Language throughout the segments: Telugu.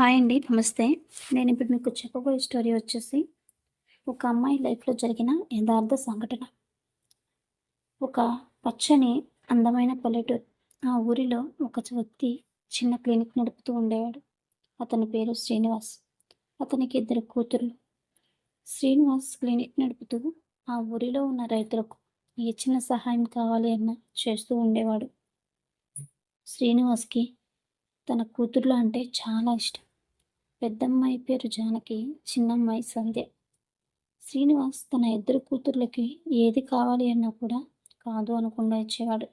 హాయ్ అండి నమస్తే. నేను ఇప్పుడు మీకు చెప్పబోయే స్టోరీ వచ్చేసి ఒక అమ్మాయి లైఫ్లో జరిగిన యథార్థ సంఘటన. ఒక పచ్చని అందమైన పల్లెటూరు. ఆ ఊరిలో ఒక వ్యక్తి చిన్న క్లినిక్ నడుపుతూ ఉండేవాడు. అతని పేరు శ్రీనివాస్. అతనికి ఇద్దరు కూతుర్లు. శ్రీనివాస్ క్లినిక్ నడుపుతూ ఆ ఊరిలో ఉన్న రైతులకు ఏ చిన్న సహాయం కావాలి అన్న చేస్తూ ఉండేవాడు. శ్రీనివాస్కి తన కూతుర్లు అంటే చాలా ఇష్టం. పెద్దమ్మాయి పేరు జానకి చిన్నమ్మాయి సంధ్య. శ్రీనివాస్ తన ఇద్దరు కూతుర్లకి ఏది కావాలి అన్నా కూడా కాదు అనకుండా ఇచ్చేవాడు.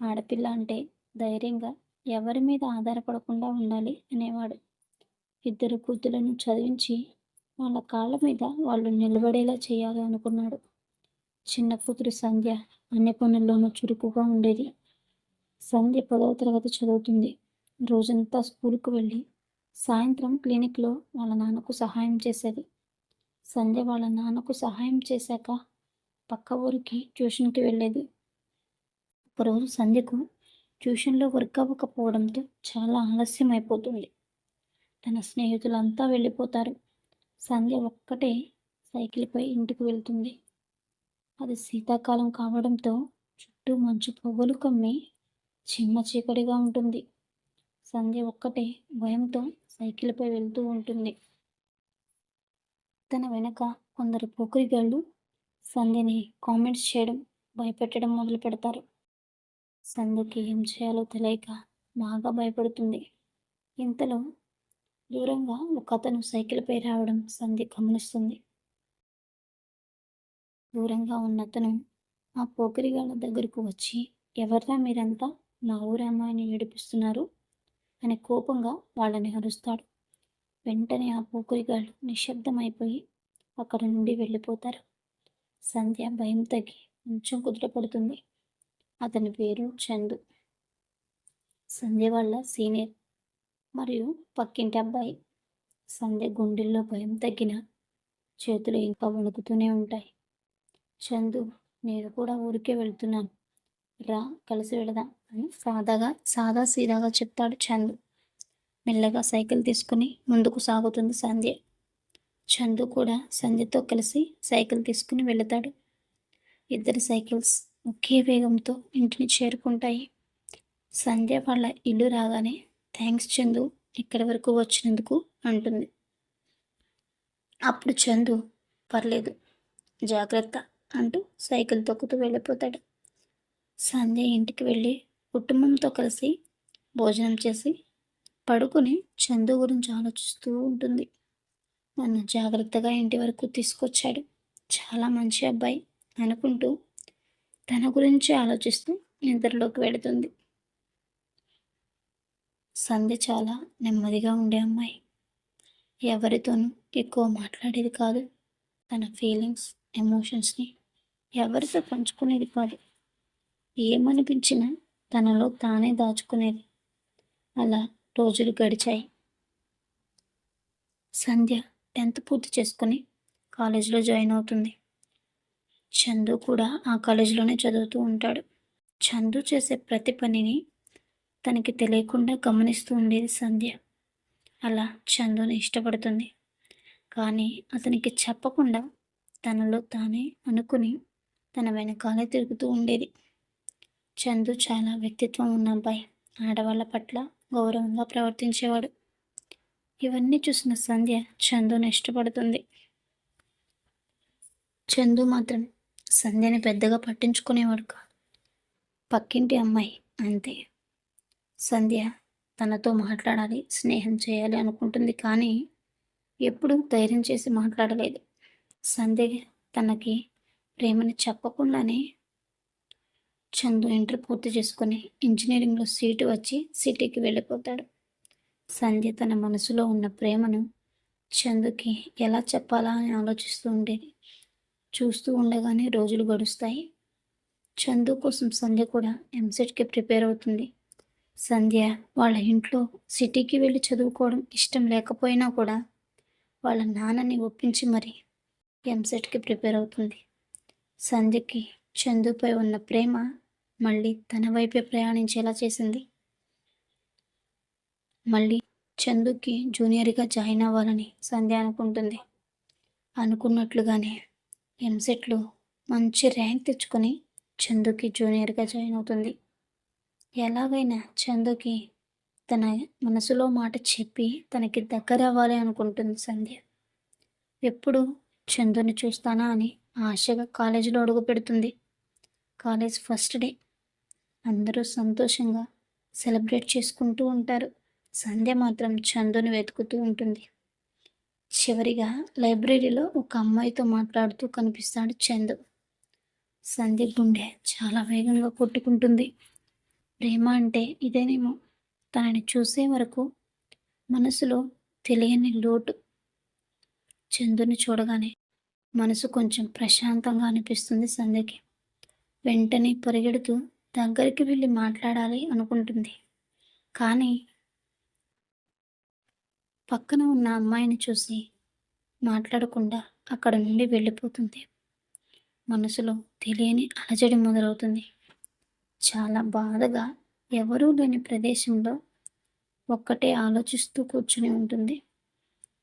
ఆడపిల్ల అంటే ధైర్యంగా ఎవరి మీద ఆధారపడకుండా ఉండాలి అనేవాడు. ఇద్దరు కూతులను చదివించి వాళ్ళ కాళ్ళ మీద వాళ్ళు నిలబడేలా చేయాలి అనుకున్నాడు. చిన్న కూతురు సంధ్య అన్ని పనుల్లోనూ చురుకుగా ఉండేది. సంధ్య పదవ తరగతి చదువుతుంది. రోజంతా స్కూల్కు వెళ్ళి సాయంత్రం క్లినిక్లో వాళ్ళ నాన్నకు సహాయం చేసేది. సంధ్య వాళ్ళ నాన్నకు సహాయం చేశాక పక్క ఊరికి ట్యూషన్కి వెళ్ళేది. ఒకరోజు సంధ్యకు ట్యూషన్లో వర్క్ అవ్వకపోవడంతో చాలా ఆలస్యం అయిపోతుంది తన స్నేహితులంతా వెళ్ళిపోతారు. సంధ్య ఒక్కటే సైకిల్పై ఇంటికి వెళ్తుంది. అది శీతాకాలం కావడంతో చుట్టూ మంచు పొగలు కమ్మి చిమ్మ చీకటిగా ఉంటుంది. సంధ్య ఒక్కటే భయంతో సైకిల్పై వెళ్తూ ఉంటుంది. తన వెనక కొందరు పోకిరిగాళ్ళు సంధ్యని కామెంట్స్ చేయడం భయపెట్టడం మొదలు పెడతారు. సంధ్యకి ఏం చేయాలో తెలియక బాగా భయపడుతుంది. ఇంతలో దూరంగా ఒక అతను సైకిల్పై రావడం సంధ్య గమనిస్తుంది. దూరంగా ఉన్న అతను ఆ పోకరిగాళ్ళ దగ్గరకు వచ్చి ఎవర్రా మీరంతా? నా ఊరి ఏడిపిస్తున్నారు? అని కోపంగా వాళ్ళని అరుస్తాడు. వెంటనే ఆ పూకురిగాళ్ళు నిశ్శబ్దమైపోయి అక్కడ నుండి వెళ్ళిపోతారు. సంధ్య భయం తగ్గి కొంచెం కుదుటపడుతుంది. అతని పేరు చందు. సంధ్య వాళ్ళ సీనియర్ మరియు పక్కింటి అబ్బాయి. సంధ్య గుండెల్లో భయం తగ్గిన చేతులు ఇంకా వణుకుతూనే ఉంటాయి. చందు నేను కూడా ఊరికే వెళ్తున్నాను. రా కలిసి వెళదాం అని సాదాగా సాదా సీదాగా చెప్తాడు చందు. మెల్లగా సైకిల్ తీసుకుని ముందుకు సాగుతుంది సంధ్య. చందు కూడా సంధ్యతో కలిసి సైకిల్ తీసుకుని వెళతాడు. ఇద్దరు సైకిల్స్ ఒకే వేగంతో ఇంటిని చేరుకుంటాయి. సంధ్య వాళ్ళ ఇల్లు రాగానే థ్యాంక్స్ చందు ఇక్కడి వరకు వచ్చినందుకు అంటుంది. అప్పుడు చందు పర్లేదు జాగ్రత్త అంటూ సైకిల్ తొక్కుతూ వెళ్ళిపోతాడు. సంధ్య ఇంటికి వెళ్ళి కుటుంబంతో కలిసి భోజనం చేసి పడుకుని చందు గురించి ఆలోచిస్తూ ఉంటుంది. నన్ను జాగ్రత్తగా ఇంటి వరకు తీసుకొచ్చాడు. చాలా మంచి అబ్బాయి అనుకుంటూ తన గురించి ఆలోచిస్తూ నిద్రలోకి వెళుతుంది. సంధ్య చాలా నెమ్మదిగా ఉండే అమ్మాయి. ఎవరితోనూ ఎక్కువ మాట్లాడేది కాదు. తన ఫీలింగ్స్ ఎమోషన్స్ని ఎవరితో పంచుకునేది కాదు. ఏమనిపించినా తనలో తానే దాచుకునేది. అలా రోజులు గడిచాయి. సంధ్య టెన్త్ పూర్తి చేసుకుని కాలేజీలో జాయిన్ అవుతుంది. చందు కూడా ఆ కాలేజీలోనే చదువుతూ ఉంటాడు. చందు చేసే ప్రతి పనిని తనకి తెలియకుండా గమనిస్తూ ఉండేది సంధ్య. అలా చందుని ఇష్టపడుతుంది. కానీ అతనికి చెప్పకుండా తనలో తానే అనుకుని తన వెనకాలే తిరుగుతూ ఉండేది. చందు చాలా వ్యక్తిత్వం ఉన్న అబ్బాయి. ఆడవాళ్ళ పట్ల గౌరవంగా ప్రవర్తించేవాడు. ఇవన్నీ చూసిన సంధ్య చందుని ఇష్టపడుతుంది. చందు మాత్రం సంధ్యని పెద్దగా పట్టించుకునేవాడు కాదు. పక్కింటి అమ్మాయి అంతే. సంధ్య తనతో మాట్లాడాలి స్నేహం చేయాలి అనుకుంటుంది కానీ ఎప్పుడూ ధైర్యం చేసి మాట్లాడలేదు. సంధ్య తనకి ప్రేమని చెప్పకుండానే చందు ఇంటర్ పూర్తి చేసుకుని ఇంజనీరింగ్లో సీటు వచ్చి సిటీకి వెళ్ళిపోతాడు. సంధ్య తన మనసులో ఉన్న ప్రేమను చందుకి ఎలా చెప్పాలా అని ఆలోచిస్తూ ఉండేది. చూస్తూ ఉండగానే రోజులు గడుస్తాయి. చందు కోసం సంధ్య కూడా ఎంసెట్కి ప్రిపేర్ అవుతుంది. సంధ్య వాళ్ళ ఇంట్లో సిటీకి వెళ్ళి చదువుకోవడం ఇష్టం లేకపోయినా కూడా వాళ్ళ నాన్నని ఒప్పించి మరి ఎంసెట్కి ప్రిపేర్ అవుతుంది. సంధ్యకి చందుపై ఉన్న ప్రేమ మళ్ళీ తన వైపే ప్రయాణించేలా చేసింది. మళ్ళీ చందుకి జూనియర్గా జాయిన్ అవ్వాలని సంధ్య అనుకుంటుంది. అనుకున్నట్లుగానే ఎంసెట్లో మంచి ర్యాంక్ తెచ్చుకొని చందుకి జూనియర్గా జాయిన్ అవుతుంది. ఎలాగైనా చందుకి తన మనసులో మాట చెప్పి తనకి దగ్గర అవ్వాలి అనుకుంటుంది సంధ్య. ఎప్పుడు చందుని చూస్తానా అని ఆశగా కాలేజీలో అడుగు పెడుతుంది. కాలేజ్ ఫస్ట్ డే అందరూ సంతోషంగా సెలబ్రేట్ చేసుకుంటూ ఉంటారు. సంధ్య మాత్రం చందుని వెతుకుతూ ఉంటుంది. చివరిగా లైబ్రరీలో ఒక అమ్మాయితో మాట్లాడుతూ కనిపిస్తాడు చందు. సంధ్య గుండె చాలా వేగంగా కొట్టుకుంటుంది. ప్రేమ అంటే ఇదేనేమో? తనని చూసే వరకు మనసులో తెలియని లోటు. చందుని చూడగానే మనసు కొంచెం ప్రశాంతంగా అనిపిస్తుంది సంధ్యకి. వెంటనే పరిగెడుతూ దగ్గరికి వెళ్ళి మాట్లాడాలి అనుకుంటుంది. కానీ పక్కన ఉన్న అమ్మాయిని చూసి మాట్లాడకుండా అక్కడ నుండి వెళ్ళిపోతుంది మనసులో తెలియని అలజడి మొదలవుతుంది. చాలా బాధగా ఎవరూ లేని ప్రదేశంలో ఒక్కటే ఆలోచిస్తూ కూర్చుని ఉంటుంది.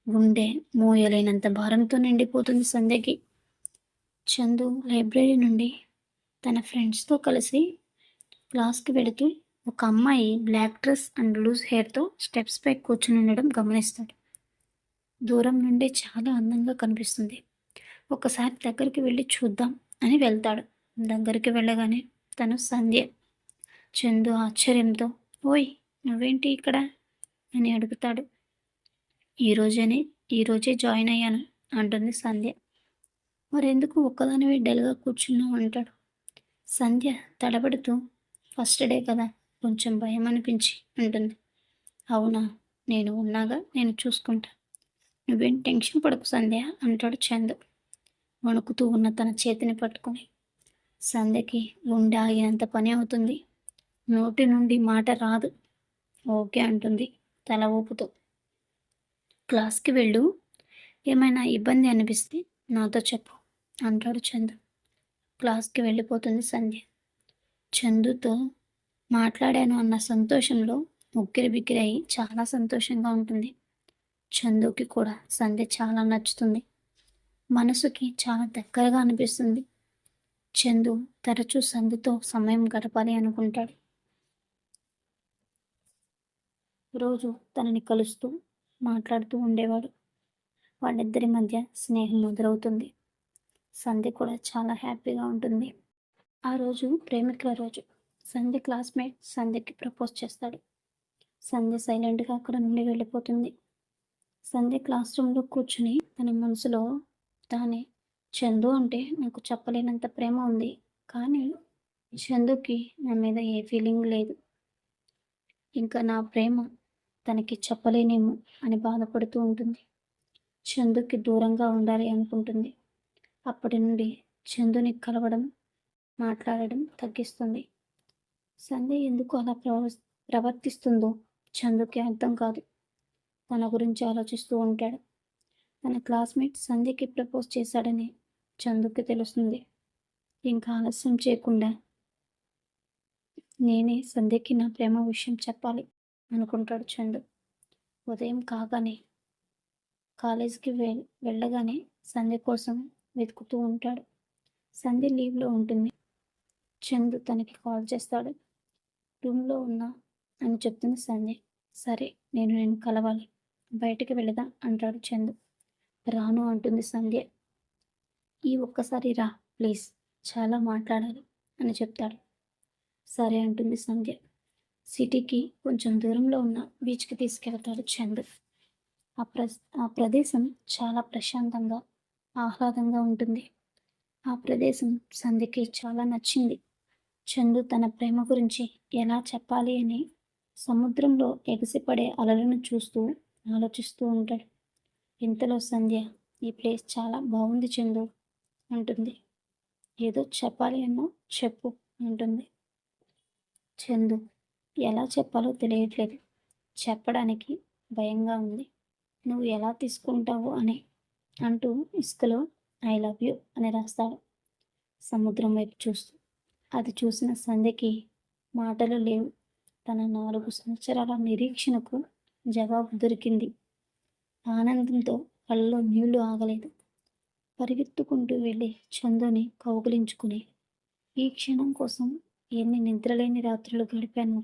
గుండె మోయలేనంత భారంతో నిండిపోతుంది సంధ్యకి. చందు లైబ్రరీ నుండి తన ఫ్రెండ్స్తో కలిసి క్లాస్కి వెళుతూ ఒక అమ్మాయి బ్లాక్ డ్రెస్ అండ్ లూజ్ హెయిర్తో స్టెప్స్ పై కూర్చుని ఉండడం గమనిస్తాడు. దూరం నుండి చాలా అందంగా కనిపిస్తుంది. ఒకసారి దగ్గరికి వెళ్ళి చూద్దాం అని వెళ్తాడు. దగ్గరికి వెళ్ళగానే తను సంధ్య చందు ఆశ్చర్యంతో ఓయ్ నువ్వేంటి ఇక్కడ? అని అడుగుతాడు. ఈరోజేనే ఈరోజే జాయిన్ అయ్యాను అంటుంది సంధ్య. మరెందుకు ఒక్కదానివే డల్గా కూర్చున్నావు? అంటాడు. సంధ్య తడబడుతూ ఫస్ట్ డే కదా కొంచెం భయం అనిపించి అంటుంది అవునా నేను ఉన్నాగా నేను చూసుకుంటా. నువ్వేం టెన్షన్ పడకు సంధ్య అంటాడు చందు. వణుకుతూ ఉన్న తన చేతిని పట్టుకొని. సంధ్యకి గుండె ఆగినంత పని అవుతుంది. నోటి నుండి మాట రాదు. ఓకే అంటుంది తల ఊపుతూ. క్లాస్కి వెళ్ళు. ఏమైనా ఇబ్బంది అనిపిస్తే నాతో చెప్పు అంటాడు చందు. క్లాస్కి వెళ్ళిపోతుంది సంధ్య. చందుతో మాట్లాడాను అన్న సంతోషంలో ఉక్కిరి బిక్కిరి అయి చాలా సంతోషంగా ఉంటుంది. చందుకి కూడా సంధ్య చాలా నచ్చుతుంది. మనసుకి చాలా దగ్గరగా అనిపిస్తుంది. చందు తరచూ సంధ్యతో సమయం గడపాలి అనుకుంటాడు. రోజు తనని కలుస్తూ మాట్లాడుతూ ఉండేవాడు. వాళ్ళిద్దరి మధ్య స్నేహం మొదలవుతుంది. సంధ్య కూడా చాలా హ్యాపీగా ఉంటుంది. ఆ రోజు ప్రేమికుల రోజు. సంధ్య క్లాస్మేట్ సంధ్యకి ప్రపోజ్ చేస్తాడు. సంధ్య సైలెంట్గా అక్కడ నుండి వెళ్ళిపోతుంది. సంధ్య క్లాస్ రూమ్లో కూర్చుని తన మనసులో తానే చందు అంటే నాకు చెప్పలేనంత ప్రేమ ఉంది. కానీ చందుకి నా మీద ఏ ఫీలింగ్ లేదు. ఇంకా నా ప్రేమ తనకి చెప్పలేనేమో అని బాధపడుతూ ఉంటుంది. చందుకి దూరంగా ఉండాలి అనుకుంటుంది. అప్పటి నుండి చందుని కలవడం మాట్లాడడం తగ్గిస్తుంది. సంధ్య ఎందుకు అలా ప్రవ ప్రవర్తిస్తుందో చందుకి అర్థం కాదు. తన గురించి ఆలోచిస్తూ ఉంటాడు. తన క్లాస్మేట్ సంధ్యకి ప్రపోజ్ చేశాడని చందుకి తెలుస్తుంది. ఇంకా ఆలస్యం చేయకుండా నేనే సంధ్యకి నా ప్రేమ విషయం చెప్పాలి అనుకుంటాడు చందు. ఉదయం కాగానే కాలేజీకి వె వెళ్ళగానే సంధ్య కోసం వెతుకుతూ ఉంటాడు. సంధ్య లీవ్లో ఉంటుంది. చందు తనకి కాల్ చేస్తాడు. రూమ్లో ఉన్నా అని చెప్తుంది సంధ్య. సరే నేను నేను కలవాలి. బయటికి వెళదా అంటాడు చందు రాను అంటుంది సంధ్య. ఈ ఒక్కసారి రా ప్లీజ్. చాలా మాట్లాడాలి అని చెప్తాడు. సరే అంటుంది సంధ్య. సిటీకి కొంచెం దూరంలో ఉన్న బీచ్కి తీసుకెళ్తాడు చందు ఆ ప్ర ఆ ప్రదేశం చాలా ప్రశాంతంగా ఆహ్లాదంగా ఉంటుంది. ఆ ప్రదేశం సంధ్యకి చాలా నచ్చింది. చందు తన ప్రేమ గురించి ఎలా చెప్పాలి అని సముద్రంలో ఎగసిపడే అలలను చూస్తూ ఆలోచిస్తూ ఉంటాడు. ఇంతలో సంధ్య ఈ ప్లేస్ చాలా బాగుంది చందు అంటుంది. ఏదో చెప్పాలి అన్నో చెప్పు అంటుంది. చందు ఎలా చెప్పాలో తెలియట్లేదు. చెప్పడానికి భయంగా ఉంది. నువ్వు ఎలా తీసుకుంటావు అని అంటూ ఇసుకలో ఐ లవ్ యూ అని రాస్తాడు. సముద్రం వైపు చూస్తూ అది చూసిన సంధ్యకి మాటలు లేవు. తన నాలుగు సంవత్సరాల నిరీక్షణకు జవాబు దొరికింది. ఆనందంతో కళ్ళలో నీళ్ళు ఆగలేదు. పరిగెత్తుకుంటూ వెళ్ళి చందుని కౌగులించుకుని ఈ క్షణం కోసం ఎన్ని నిద్రలేని రాత్రులు గడిపాను?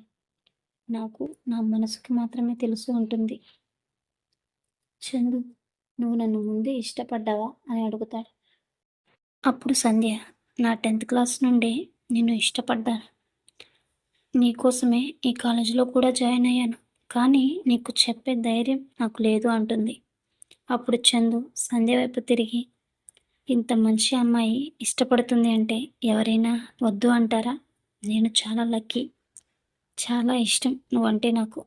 నాకు నా మనసుకి మాత్రమే తెలుసు ఉంటుంది చందు నువ్వు నన్ను ముందే ఇష్టపడ్డావా? అని అడుగుతాడు. అప్పుడు సంధ్య నా టెన్త్ క్లాస్ నుండే నిన్ను ఇష్టపడ్డాను నీకోసమే ఈ కాలేజీలో కూడా జాయిన్ అయ్యాను. కానీ నీకు చెప్పే ధైర్యం నాకు లేదు అంటుంది. అప్పుడు చందు సంధ్య వైపు తిరిగి ఇంత మంచి అమ్మాయి ఇష్టపడుతుంది అంటే ఎవరైనా వద్దు అంటారా? నేను చాలా లక్కీ. చాలా ఇష్టం నువ్వంటే నాకు.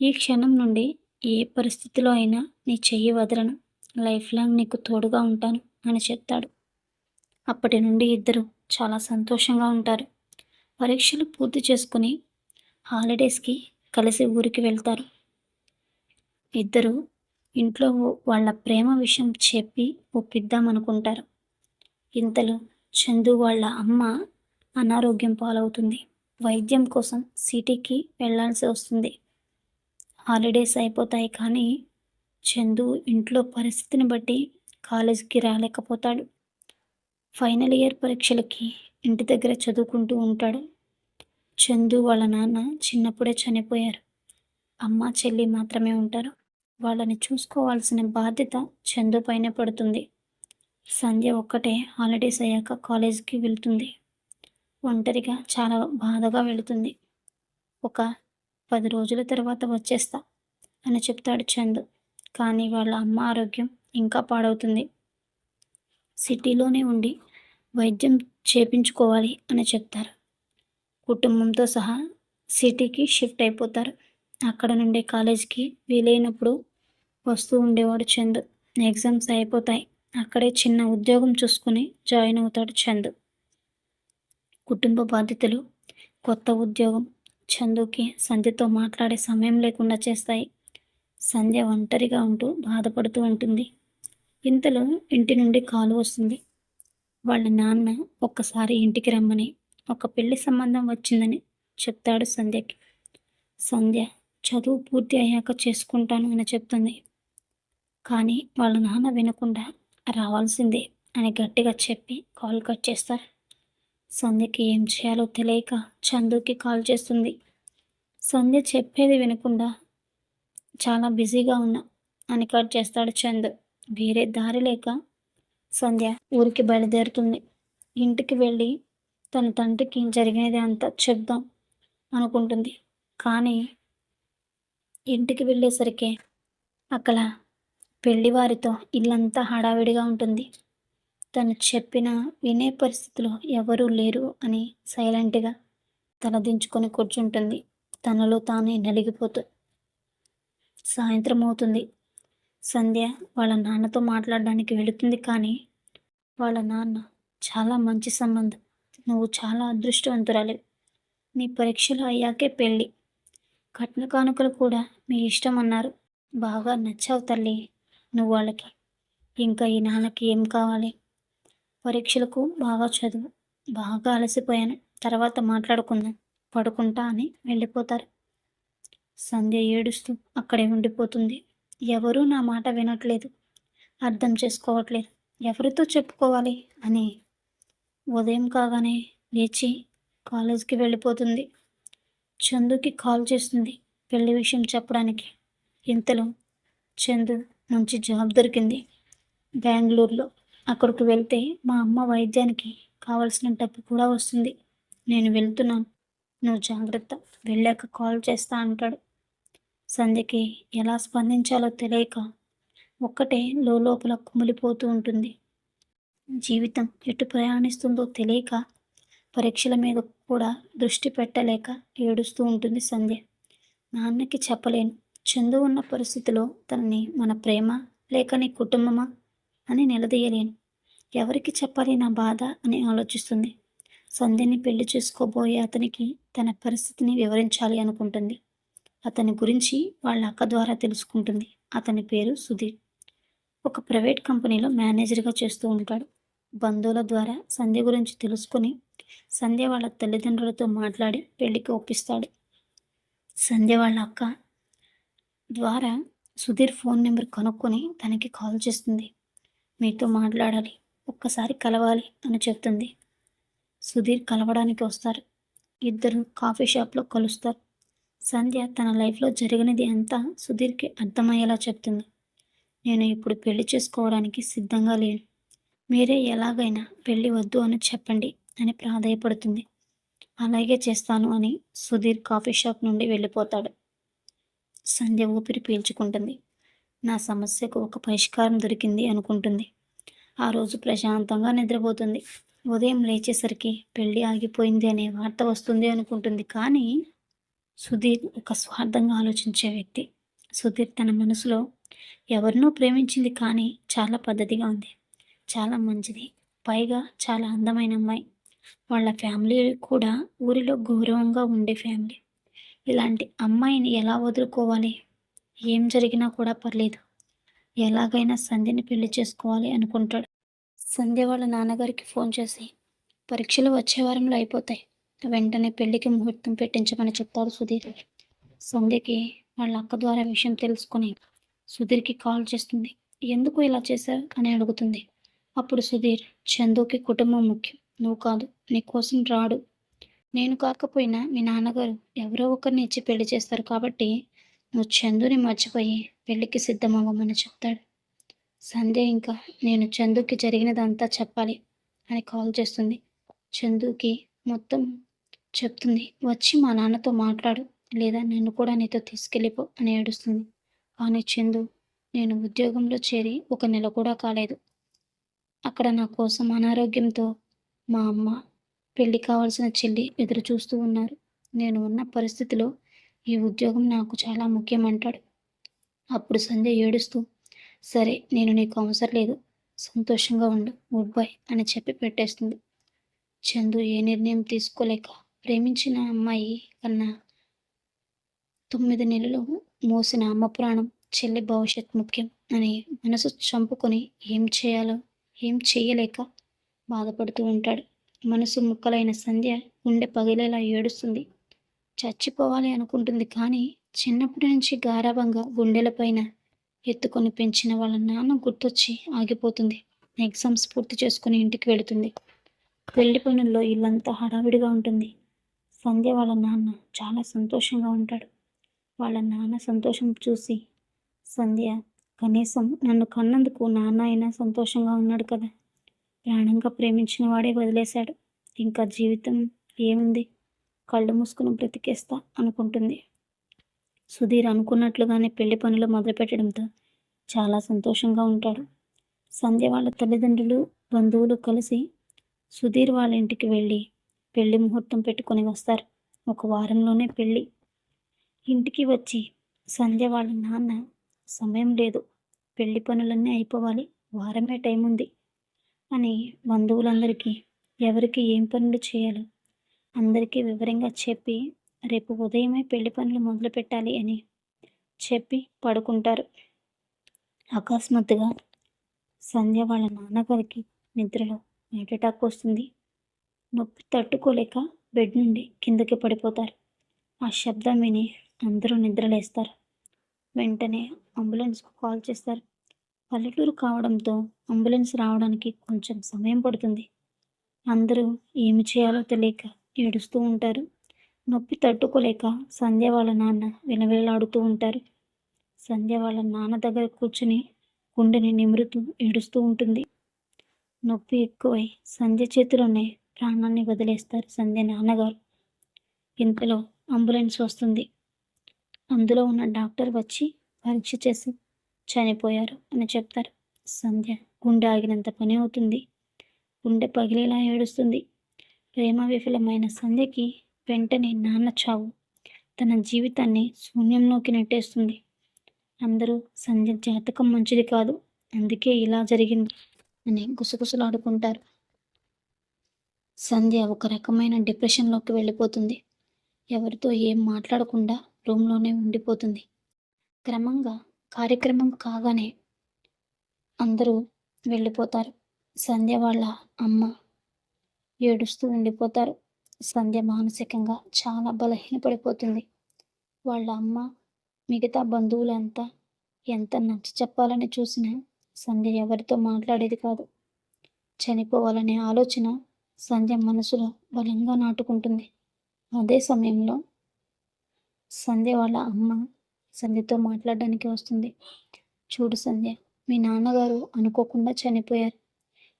ఈ క్షణం నుండి ఏ పరిస్థితిలో అయినా నీ చెయ్యి వదలను. లైఫ్ లాంగ్ నీకు తోడుగా ఉంటాను అని చెప్తాడు. అప్పటి నుండి ఇద్దరు చాలా సంతోషంగా ఉంటారు. పరీక్షలు పూర్తి చేసుకుని హాలిడేస్కి కలిసి ఊరికి వెళ్తారు. ఇద్దరు ఇంట్లో వాళ్ళ ప్రేమ విషయం చెప్పి ఒప్పిద్దామనుకుంటారు ఇంతలో చందు వాళ్ళ అమ్మ అనారోగ్యం పాలవుతుంది. వైద్యం కోసం సిటీకి వెళ్ళాల్సి వస్తుంది. హాలిడేస్ అయిపోతాయి కానీ చందు ఇంట్లో పరిస్థితిని బట్టి కాలేజీకి రాలేకపోతాడు. ఫైనల్ ఇయర్ పరీక్షలకి ఇంటి దగ్గర చదువుకుంటూ ఉంటాడు. చందు వాళ్ళ నాన్న చిన్నప్పుడే చనిపోయారు. అమ్మ చెల్లి మాత్రమే ఉంటారు. వాళ్ళని చూసుకోవాల్సిన బాధ్యత చందు పైన పడుతుంది. సంధ్య ఒక్కటే హాలిడేస్ అయ్యాక కాలేజీకి వెళ్తుంది. ఒంటరిగా చాలా బాధగా వెళుతుంది. ఒక పది రోజుల తర్వాత వచ్చేస్తా అని చెప్తాడు చందు. కానీ వాళ్ళ అమ్మ ఆరోగ్యం ఇంకా పాడవుతుంది. సిటీలోనే ఉండి వైద్యం చేపించుకోవాలి అని చెప్తారు. కుటుంబంతో సహా సిటీకి షిఫ్ట్ అయిపోతారు. అక్కడ నుండి కాలేజీకి వీలైనప్పుడు వస్తూ ఉండేవాడు చందు. ఎగ్జామ్స్ అయిపోతాయి. అక్కడే చిన్న ఉద్యోగం చూసుకుని జాయిన్ అవుతాడు చందు. కుటుంబ బాధ్యతలు కొత్త ఉద్యోగం చందుకి సంధ్యతో మాట్లాడే సమయం లేకుండా చేస్తాయి. సంధ్య ఒంటరిగా ఉంటూ బాధపడుతూ ఉంటుంది. ఇంతలో ఇంటి నుండి కాలు వస్తుంది. వాళ్ళ నాన్న ఒక్కసారి ఇంటికి రమ్మని ఒక పెళ్ళి సంబంధం వచ్చిందని చెప్తాడు సంధ్యకి. సంధ్య చదువు పూర్తి అయ్యాక చేసుకుంటాను అని చెప్తుంది. కానీ వాళ్ళ నాన్న వినకుండా రావాల్సిందే అని గట్టిగా చెప్పి కాల్ కట్ చేస్తారు. సంధ్యకి ఏం చేయాలో తెలియక చందుకి కాల్ చేస్తుంది. సంధ్య చెప్పేది వినకుండా చాలా బిజీగా ఉన్నా అని కట్ చేస్తాడు చంద్. వేరే దారి లేక సంధ్య ఊరికి బయలుదేరుతుంది. ఇంటికి వెళ్ళి తన తండ్రికి జరిగినది అంతా చెప్దాం అనుకుంటుంది. కానీ ఇంటికి వెళ్ళేసరికి అక్కడ పెళ్ళివారితో ఇల్లంతా హడావిడిగా ఉంటుంది. తను చెప్పిన వినే పరిస్థితిలో ఎవరూ లేరు అని సైలెంట్గా తలదించుకొని కూర్చుంటుంది. తనలో తానే నలిగిపోతూ సాయంత్రం అవుతుంది. సంధ్య వాళ్ళ నాన్నతో మాట్లాడడానికి వెళుతుంది కానీ వాళ్ళ నాన్న చాలా మంచి సంబంధం. నువ్వు చాలా అదృష్టవంతురాలి. నీ పరీక్షలు అయ్యాకే పెళ్ళి. కట్న కానుకలు కూడా మీ ఇష్టం అన్నారు. బాగా నచ్చావు తల్లి. నువ్వు వాళ్ళకి ఇంకా ఈ నాన్నకి ఏం కావాలి? పరీక్షలకు బాగా చదువు. బాగా అలసిపోయాను. తర్వాత మాట్లాడుకుందాం. పడుకుంటా అని వెళ్ళిపోతారు. సంధ్య ఏడుస్తూ అక్కడే ఉండిపోతుంది. ఎవరూ నా మాట వినట్లేదు. అర్థం చేసుకోవట్లేదు. ఎవరితో చెప్పుకోవాలి? అని ఉదయం కాగానే లేచి కాలేజ్కి వెళ్ళిపోతుంది. చందుకి కాల్ చేస్తుంది పెళ్ళి విషయం చెప్పడానికి. ఇంతలో చందు మంచి జాబ్ దొరికింది. బెంగళూరులో అక్కడికి వెళ్తే మా అమ్మ వైద్యానికి కావలసిన డబ్బు కూడా వస్తుంది. నేను వెళ్తున్నాను. నువ్వు జాగ్రత్త. వెళ్ళాక కాల్ చేస్తా అంటాడు. సంధ్యకి ఎలా స్పందించాలో తెలియక ఒక్కటే లోపల కుమిలిపోతూ ఉంటుంది. జీవితం ఎటు ప్రయాణిస్తుందో తెలియక పరీక్షల మీద కూడా దృష్టి పెట్టలేక ఏడుస్తూ ఉంటుంది సంధ్య. నాన్నకి చెప్పలేను. చందు ఉన్న పరిస్థితిలో తనని మన ప్రేమ లేక నీ కుటుంబమా అని నిలదీయలేను. ఎవరికి చెప్పాలి నా బాధ అని ఆలోచిస్తుంది. సంధ్యని పెళ్ళి చేసుకోబోయే అతనికి తన పరిస్థితిని వివరించాలి అనుకుంటుంది. అతని గురించి వాళ్ళ అక్క ద్వారా తెలుసుకుంటుంది. అతని పేరు సుధీర్. ఒక ప్రైవేట్ కంపెనీలో మేనేజర్గా చేస్తూ ఉంటాడు. బంధువుల ద్వారా సంధ్య గురించి తెలుసుకుని సంధ్య వాళ్ళ తల్లిదండ్రులతో మాట్లాడి పెళ్ళికి ఒప్పిస్తాడు. సంధ్య వాళ్ళ అక్క ద్వారా సుధీర్ ఫోన్ నెంబర్ కనుక్కొని తనకి కాల్ చేస్తుంది. మీతో మాట్లాడాలి. ఒక్కసారి కలవాలి అని చెప్తుంది. సుధీర్ కలవడానికి వస్తారు. ఇద్దరు కాఫీ షాప్లో కలుస్తారు. సంధ్య తన లైఫ్లో జరిగినది అంతా సుధీర్కి అర్థమయ్యేలా చెప్తుంది. నేను ఇప్పుడు పెళ్ళి చేసుకోవడానికి సిద్ధంగా లేను. మీరే ఎలాగైనా పెళ్ళి వద్దు అని చెప్పండి అని ప్రాధాయపడుతుంది. అలాగే చేస్తాను అని సుధీర్ కాఫీ షాప్ నుండి వెళ్ళిపోతాడు. సంధ్య ఊపిరి పీల్చుకుంటుంది. నా సమస్యకు ఒక పరిష్కారం దొరికింది అనుకుంటుంది. ఆ రోజు ప్రశాంతంగా నిద్రపోతుంది. ఉదయం లేచేసరికి పెళ్ళి ఆగిపోయింది అనే వార్త వస్తుంది అనుకుంటుంది. కానీ సుధీర్ ఒక స్వార్థంగా ఆలోచించే వ్యక్తి. సుధీర్ తన మనసులో ఎవరినో ప్రేమించింది కానీ చాలా పద్ధతిగా ఉంది. చాలా మంచిది. పైగా చాలా అందమైన అమ్మాయి. వాళ్ళ ఫ్యామిలీ కూడా ఊరిలో గౌరవంగా ఉండే ఫ్యామిలీ. ఇలాంటి అమ్మాయిని ఎలా వదులుకోవాలి? ఏం జరిగినా కూడా పర్లేదు. ఎలాగైనా సంధ్యని పెళ్ళి చేసుకోవాలి అనుకుంటాడు. సంధ్య వాళ్ళ నాన్నగారికి ఫోన్ చేసి పరీక్షలు వచ్చే వారంలో అయిపోతాయి. వెంటనే పెళ్ళికి ముహూర్తం పెట్టించమని చెప్తారు సుధీర్. సంధ్యకి వాళ్ళ అక్క ద్వారా విషయం తెలుసుకుని సుధీర్కి కాల్ చేస్తుంది. ఎందుకు ఇలా చేశావు? అని అడుగుతుంది. అప్పుడు సుధీర్ చందుకి కుటుంబం ముఖ్యం. నువ్వు కాదు నీ కోసం రాడు. నేను కాకపోయినా మీ నాన్నగారు ఎవరో ఒకరిని ఇచ్చి పెళ్ళి చేస్తారు కాబట్టి నువ్వు చందుని మర్చిపోయి పెళ్ళికి సిద్ధమవ్వమని చెప్తాడు. సంధ్య ఇంకా నేను చందుకి జరిగినదంతా చెప్పాలి అని కాల్ చేస్తుంది. చందుకి మొత్తం చెప్తుంది వచ్చి మా నాన్నతో మాట్లాడు లేదా నేను కూడా నీతో తీసుకెళ్ళిపో అని ఏడుస్తుంది. కానీ చందు నేను ఉద్యోగంలో చేరి ఒక నెల కూడా కాలేదు. అక్కడ నా కోసం అనారోగ్యంతో మా అమ్మ పెళ్ళి కావాల్సిన చెల్లి ఎదురు చూస్తూ ఉన్నారు. నేను ఉన్న పరిస్థితిలో ఈ ఉద్యోగం నాకు చాలా ముఖ్యం అంటాడు అప్పుడు సంజయ్ ఏడుస్తూ సరే నేను నీకు అవసరం లేదు. సంతోషంగా ఉండు గుడ్ బై అని చెప్పి పెట్టేస్తుంది. చందు ఏ నిర్ణయం తీసుకోలేక ప్రేమించిన అమ్మాయి కన్నా తొమ్మిది నెలలు మోసిన అమ్మ ప్రాణం చెల్లి భవిష్యత్ ముఖ్యం అని మనసు చంపుకొని ఏం చేయాలో ఏం చేయలేక బాధపడుతూ ఉంటాడు. మనసు ముక్కలైన సంధ్య గుండె పగిలేలా ఏడుస్తుంది. చచ్చిపోవాలి అనుకుంటుంది కానీ చిన్నప్పటి నుంచి గారాభంగా గుండెలపైన ఎత్తుకొని పెంచిన వాళ్ళ నాన్న గుర్తొచ్చి ఆగిపోతుంది. ఎగ్జామ్స్ పూర్తి చేసుకుని ఇంటికి వెళుతుంది. పెళ్ళి పనుల్లో ఇల్లంతా హడావిడిగా ఉంటుంది. సంధ్య వాళ్ళ నాన్న చాలా సంతోషంగా ఉంటాడు. వాళ్ళ నాన్న సంతోషం చూసి సంధ్య కనీసం నన్ను కన్నందుకు నాన్న అయినా సంతోషంగా ఉన్నాడు కదా. ప్రాణంగా ప్రేమించిన వాడే వదిలేశాడు. ఇంకా జీవితం ఏముంది? కళ్ళు మూసుకుని బ్రతికేస్తా అనుకుంటుంది. సుధీర్ అనుకున్నట్లుగానే పెళ్ళి పనులు మొదలుపెట్టడంతో చాలా సంతోషంగా ఉంటాడు. సంధ్య వాళ్ళ తల్లిదండ్రులు బంధువులు కలిసి సుధీర్ వాళ్ళ ఇంటికి వెళ్ళి పెళ్ళి ముహూర్తం పెట్టుకొని వస్తారు. ఒక వారంలోనే పెళ్ళి ఇంటికి వచ్చి సంధ్య వాళ్ళ నాన్న సమయం లేదు. పెళ్ళి పనులన్నీ అయిపోవాలి. వారమే టైం ఉంది అని బంధువులందరికీ ఎవరికి ఏం పనులు చేయాలో అందరికీ వివరంగా చెప్పి రేపు ఉదయమే పెళ్ళి పనులు మొదలు పెట్టాలి అని చెప్పి పడుకుంటారు. అకస్మాత్తుగా సంధ్య వాళ్ళ నాన్నగారికి నిద్రలో హార్ట్ అటాక్ వస్తుంది. నొప్పి తట్టుకోలేక బెడ్ నుండి కిందకి పడిపోతారు. ఆ శబ్దం విని అందరూ నిద్రలేస్తారు. వెంటనే అంబులెన్స్కు కాల్ చేస్తారు. పల్లెటూరు కావడంతో అంబులెన్స్ రావడానికి కొంచెం సమయం పడుతుంది. అందరూ ఏమి చేయాలో తెలియక ఏడుస్తూ ఉంటారు. నొప్పి తట్టుకోలేక సంధ్య వాళ్ళ నాన్న వినవేలాడుతూ ఉంటారు. సంధ్య వాళ్ళ నాన్న దగ్గర కూర్చుని గుండెని నిమురుతూ ఏడుస్తూ ఉంటుంది. నొప్పి ఎక్కువై సంధ్య చేతిలోనే ప్రాణాన్ని వదిలేస్తారు సంధ్య నాన్నగారు. ఇంతలో అంబులెన్స్ వస్తుంది. అందులో ఉన్న డాక్టర్ వచ్చి పరీక్ష చేసి చనిపోయారు అని చెప్తారు. సంధ్య గుండె ఆగినంత పని అవుతుంది. గుండె పగిలేలా ఏడుస్తుంది. ప్రేమ విఫలమైన సంధ్యకి వెంటనే నాన్న చావు. తన జీవితాన్ని శూన్యంలోకి నెట్టేస్తుంది. అందరూ సంధ్య జాతకం మంచిది కాదు. అందుకే ఇలా జరిగింది అని గుసగుసలాడుకుంటారు. సంధ్య ఒక రకమైన డిప్రెషన్లోకి వెళ్ళిపోతుంది. ఎవరితో ఏం మాట్లాడకుండా రూమ్లోనే ఉండిపోతుంది. క్రమంగా కార్యక్రమం కాగానే అందరూ వెళ్ళిపోతారు. సంధ్య వాళ్ళ అమ్మ ఏడుస్తూ ఉండిపోతారు. సంధ్య మానసికంగా చాలా బలహీనపడిపోతుంది. వాళ్ళ అమ్మ మిగతా బంధువులంతా ఎంత నచ్చ చెప్పాలని చూసినా సంధ్య ఎవరితో మాట్లాడేది కాదు. చనిపోవాలనే ఆలోచన సంధ్య మనసులో బలంగా నాటుకుంటుంది. అదే సమయంలో సంధ్య వాళ్ళ అమ్మ సంధ్యతో మాట్లాడడానికి వస్తుంది. చూడు సంధ్య మీ నాన్నగారు అనుకోకుండా చనిపోయారు.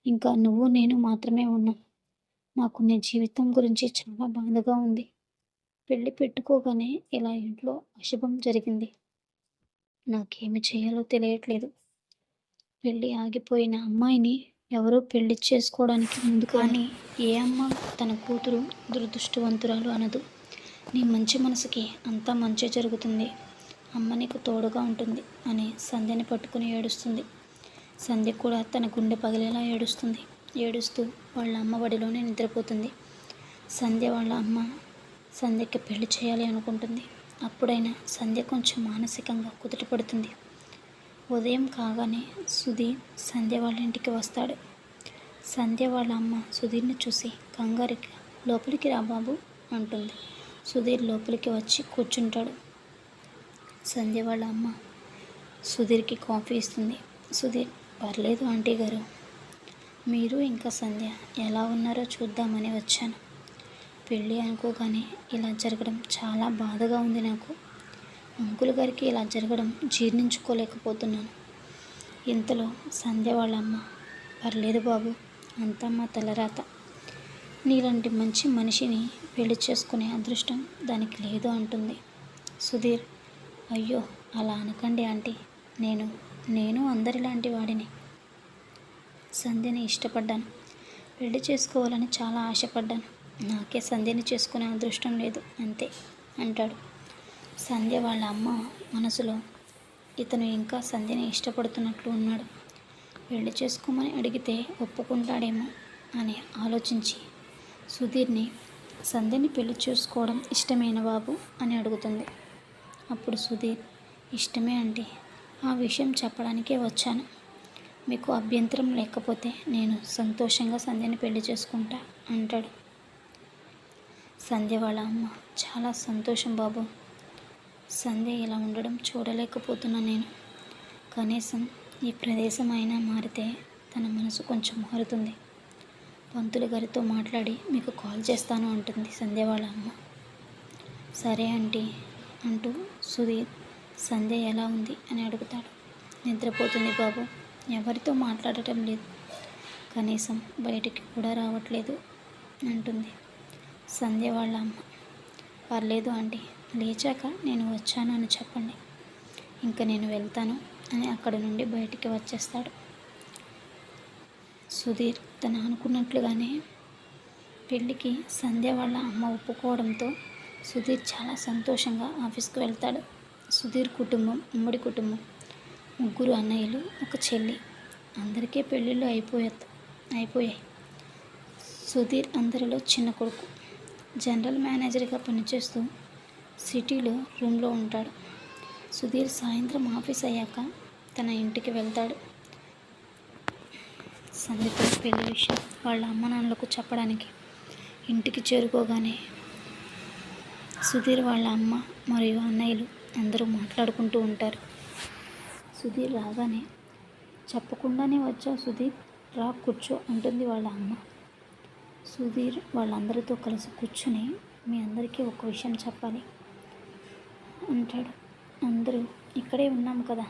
ఇంకా నువ్వు నేను మాత్రమే ఉన్నాం. నాకు నీ జీవితం గురించి చాలా బాధగా ఉంది. పెళ్ళి పెట్టుకోగానే ఇలా ఇంట్లో అశుభం జరిగింది. నాకేమి చేయాలో తెలియట్లేదు. పెళ్ళి ఆగిపోయిన అమ్మాయిని ఎవరో పెళ్ళి చేసుకోవడానికి ముందు కానీ ఏ అమ్మ తన కూతురు దురదృష్టవంతురాలు అనదు. నీ మంచి మనసుకి అంతా మంచి జరుగుతుంది. అమ్మ నీకు తోడుగా ఉంటుంది అని సంధ్యని పట్టుకుని ఏడుస్తుంది. సంధ్య కూడా తన గుండె పగిలేలా ఏడుస్తుంది. ఏడుస్తూ వాళ్ళ అమ్మ ఒడిలోనే నిద్రపోతుంది. సంధ్య వాళ్ళ అమ్మ సంధ్యకి పెళ్ళి చేయాలి అనుకుంటుంది. అప్పుడైనా సంధ్య కొంచెం మానసికంగా కుదుటపడుతుంది ఉదయం కాగానే సుధీర్ సంధ్య వాళ్ళ ఇంటికి వస్తాడు. సంధ్య వాళ్ళ అమ్మ సుధీర్ని చూసి కంగారికి లోపలికి రా బాబు అంటుంది. సుధీర్ లోపలికి వచ్చి కూర్చుంటాడు. సంధ్య వాళ్ళ అమ్మ సుధీర్కి కాఫీ ఇస్తుంది. సుధీర్ పర్లేదు ఆంటీ గారు. మీరు ఇంకా సంధ్య ఎలా ఉన్నారో చూద్దామని వచ్చాను. పెళ్ళి అనుకోగానే ఇలా జరగడం చాలా బాధగా ఉంది నాకు. అంకుల్ గారికి ఇలా జరగడం జీర్ణించుకోలేకపోతున్నాను. ఇంతలో సంధ్య వాళ్ళమ్మ పర్లేదు బాబు అంతా మా తలరాత. నీలాంటి మంచి మనిషిని పెళ్ళి చేసుకునే అదృష్టం దానికి లేదు అంటుంది. సుధీర్ అయ్యో అలా అనకండి ఆంటీ. నేను నేను అందరిలాంటి వాడిని. సంధ్యని ఇష్టపడ్డాను. పెళ్ళి చేసుకోవాలని చాలా ఆశపడ్డాను. నాకే సంధ్యని చేసుకునే అదృష్టం లేదు అంతే అంటాడు. సంధ్య వాళ్ళ అమ్మ మనసులో ఇతను ఇంకా సంధ్యని ఇష్టపడుతున్నట్లు ఉన్నాడు. పెళ్ళి చేసుకోమని అడిగితే ఒప్పుకుంటాడేమో అని ఆలోచించి సుధీర్ని సంధ్యని పెళ్ళి చేసుకోవడం ఇష్టమైన బాబు? అని అడుగుతుంది. అప్పుడు సుధీర్ ఇష్టమే అంటే ఆ విషయం చెప్పడానికే వచ్చాను. మీకు అభ్యంతరం లేకపోతే నేను సంతోషంగా సంధ్యని పెళ్ళి చేసుకుంటా అంటాడు. సంధ్య వాళ్ళ అమ్మ చాలా సంతోషం బాబు. సంధ్య ఇలా ఉండడం చూడలేకపోతున్నా నేను. కనీసం ఈ ప్రదేశం అయినా మారితే తన మనసు కొంచెం మారుతుంది. పంతులు గారితో మాట్లాడి మీకు కాల్ చేస్తాను అంటుంది సంధ్య వాళ్ళ అమ్మ. సరే ఆంటీ అంటూ సుధీర్ సంధ్య ఎలా ఉంది అని అడుగుతాడు. నిద్రపోతుంది బాబు ఎవరితో మాట్లాడటం లేదు. కనీసం బయటికి కూడా రావట్లేదు అంటుంది సంధ్య వాళ్ళ అమ్మ. పర్లేదు ఆంటీ లేచాక నేను వచ్చాను అని చెప్పండి. ఇంకా నేను వెళ్తాను అని అక్కడ నుండి బయటికి వచ్చేస్తాడు. సుధీర్ తను అనుకున్నట్లుగానే పెళ్ళికి సంధ్య వాళ్ళ అమ్మ ఒప్పుకోవడంతో సుధీర్ చాలా సంతోషంగా ఆఫీస్కి వెళ్తాడు. సుధీర్ కుటుంబం ఉమ్మడి కుటుంబం. ముగ్గురు అన్నయ్యలు ఒక చెల్లి. అందరికీ పెళ్ళిళ్ళు అయిపోయా అయిపోయాయి. సుధీర్ అందరిలో చిన్న కొడుకు. జనరల్ మేనేజర్గా పనిచేస్తూ సిటీలో రూమ్లో ఉంటాడు. సుధీర్ సాయంత్రం ఆఫీస్ అయ్యాక తన ఇంటికి వెళ్తాడు. సందీప్ పెళ్ళి విషయం వాళ్ళ అమ్మ నాన్నలకు చెప్పడానికి ఇంటికి చేరుకోగానే సుధీర్ వాళ్ళ అమ్మ మరియు అన్నయ్యలు అందరూ మాట్లాడుకుంటూ ఉంటారు. సుధీర్ రాగానే చెప్పకుండానే వచ్చావు సుధీర్ రా కూర్చో అంటుంది వాళ్ళ అమ్మ. సుధీర్ వాళ్ళందరితో కలిసి కూర్చుని మీ అందరికీ ఒక విషయం చెప్పాలి. అంటాడు అందరూ ఇక్కడే ఉన్నాం కదా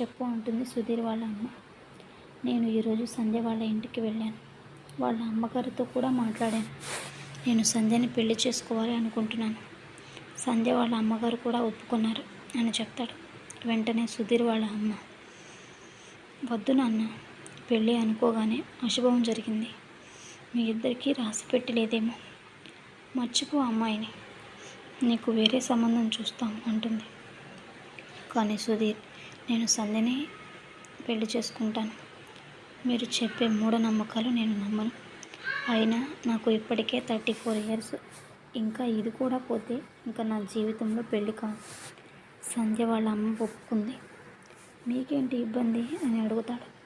చెప్పు అంటుంది సుధీర్ వాళ్ళ అమ్మ. నేను ఈరోజు సంధ్య వాళ్ళ ఇంటికి వెళ్ళాను. వాళ్ళ అమ్మగారితో కూడా మాట్లాడాను. నేను సంధ్యని పెళ్ళి చేసుకోవాలి అనుకుంటున్నాను. సంధ్య వాళ్ళ అమ్మగారు కూడా ఒప్పుకున్నారు అని చెప్తాడు వెంటనే సుధీర్ వాళ్ళ అమ్మ. వద్దు నాన్న పెళ్ళి అనుకోగానే అశుభం జరిగింది. మీ ఇద్దరికీ రాసి పెట్టలేదేమో. మర్చిపో అమ్మాయిని. నీకు వేరే సంబంధం చూస్తాం అంటుంది. కానీ సుధీర్ నేను సంధ్యని పెళ్ళి చేసుకుంటాను. మీరు చెప్పే మూఢనమ్మకాలు నేను నమ్మను. అయినా నాకు ఇప్పటికే థర్టీ ఫోర్ ఇయర్స్. ఇంకా ఇది కూడా పోతే ఇంకా నా జీవితంలో పెళ్ళి కాదు. సంధ్య వాళ్ళ అమ్మ ఒప్పుకుంది. మీకేంటి ఇబ్బంది అని అడుగుతాడు.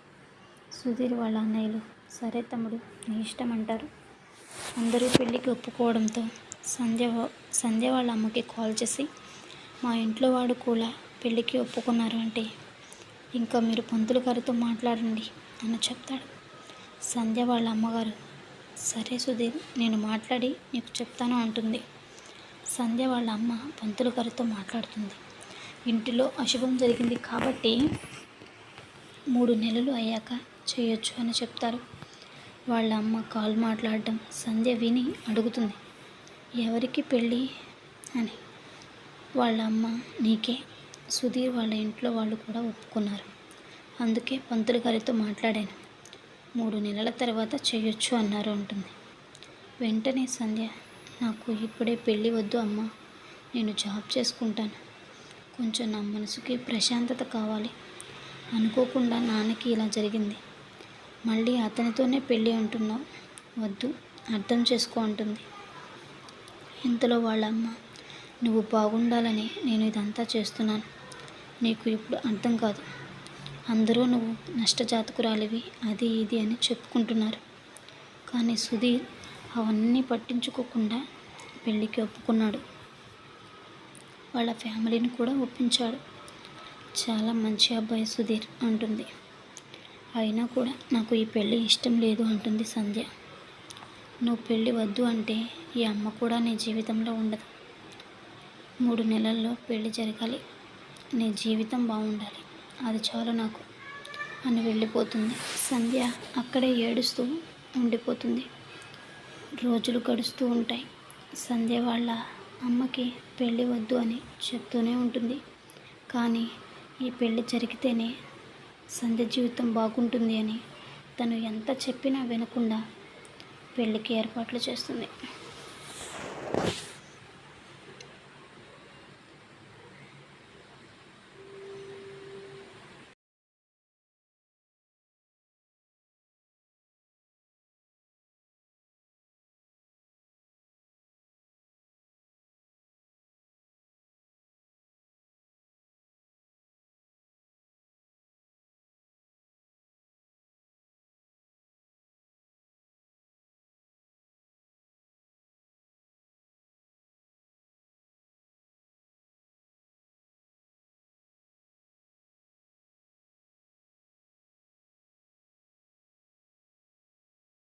సుధీర్ వాళ్ళ అన్నయ్యలు సరే తమ్ముడు నీ ఇష్టం అంటారు. అందరూ పెళ్ళికి ఒప్పుకోవడంతో సంధ్య సంధ్య వాళ్ళ అమ్మకి కాల్ చేసి మా ఇంట్లో వాడు కూడా పెళ్ళికి ఒప్పుకున్నారు అంటే ఇంకా మీరు పంతులు గారితో మాట్లాడండి అని చెప్తాడు. సంధ్య వాళ్ళ అమ్మగారు సరే సుధీర్ నేను మాట్లాడి నీకు చెప్తాను అంటుంది. సంధ్య వాళ్ళ అమ్మ పంతులు గారితో మాట్లాడుతుంది. ఇంటిలో అశుభం జరిగింది కాబట్టి మూడు నెలలు అయ్యాక చేయొచ్చు అని చెప్తారు. వాళ్ళ అమ్మ కాల్ మాట్లాడడం సంధ్య విని అడుగుతుంది. ఎవరికి పెళ్ళి అని? వాళ్ళ అమ్మ నీకే. సుధీర్ వాళ్ళ ఇంట్లో వాళ్ళు కూడా ఒప్పుకున్నారు. అందుకే పంతులు గారితో మాట్లాడాను. మూడు నెలల తర్వాత చేయొచ్చు అన్నారు అంటుంది. వెంటనే సంధ్య నాకు ఇప్పుడే పెళ్ళి వద్దు అమ్మ. నేను జాబ్ చేసుకుంటాను. కొంచెం నా మనసుకి ప్రశాంతత కావాలి. అనుకోకుండా నాన్నకి ఇలా జరిగింది. మళ్ళీ అతనితోనే పెళ్ళి అంటున్నావు. వద్దు అర్థం చేసుకో అంటుంది. ఇంతలో వాళ్ళ అమ్మ నువ్వు బాగుండాలని నేను ఇదంతా చేస్తున్నాను. నీకు ఇప్పుడు అర్థం కాదు. అందరూ నువ్వు నష్టజాతకురాలివి అది ఇది అని చెప్పుకుంటున్నారు. కానీ సుధీర్ అవన్నీ పట్టించుకోకుండా పెళ్ళికి ఒప్పుకున్నాడు. వాళ్ళ ఫ్యామిలీని కూడా ఒప్పించాడు. చాలా మంచి అబ్బాయి సుధీర్ అంటుంది. అయినా కూడా నాకు ఈ పెళ్ళి ఇష్టం లేదు అంటుంది సంధ్య. నువ్వు పెళ్ళి వద్దు అంటే ఈ అమ్మ కూడా నీ జీవితంలో ఉండదు. మూడు నెలల్లో పెళ్ళి జరగాలి. నీ జీవితం బాగుండాలి. అది చాలు నాకు అని వెళ్ళిపోతుంది. సంధ్య అక్కడే ఏడుస్తూ ఉండిపోతుంది. రోజులు గడుస్తూ ఉంటాయి. సంధ్య వాళ్ళ అమ్మకి పెళ్ళి వద్దు అని చెప్తూనే ఉంటుంది. కానీ ఈ పెళ్ళి జరిగితేనే సంధ్య జీవితం బాగుంటుంది అని తను ఎంత చెప్పినా వినకుండా పెళ్ళికి ఏర్పాట్లు చేస్తుంది.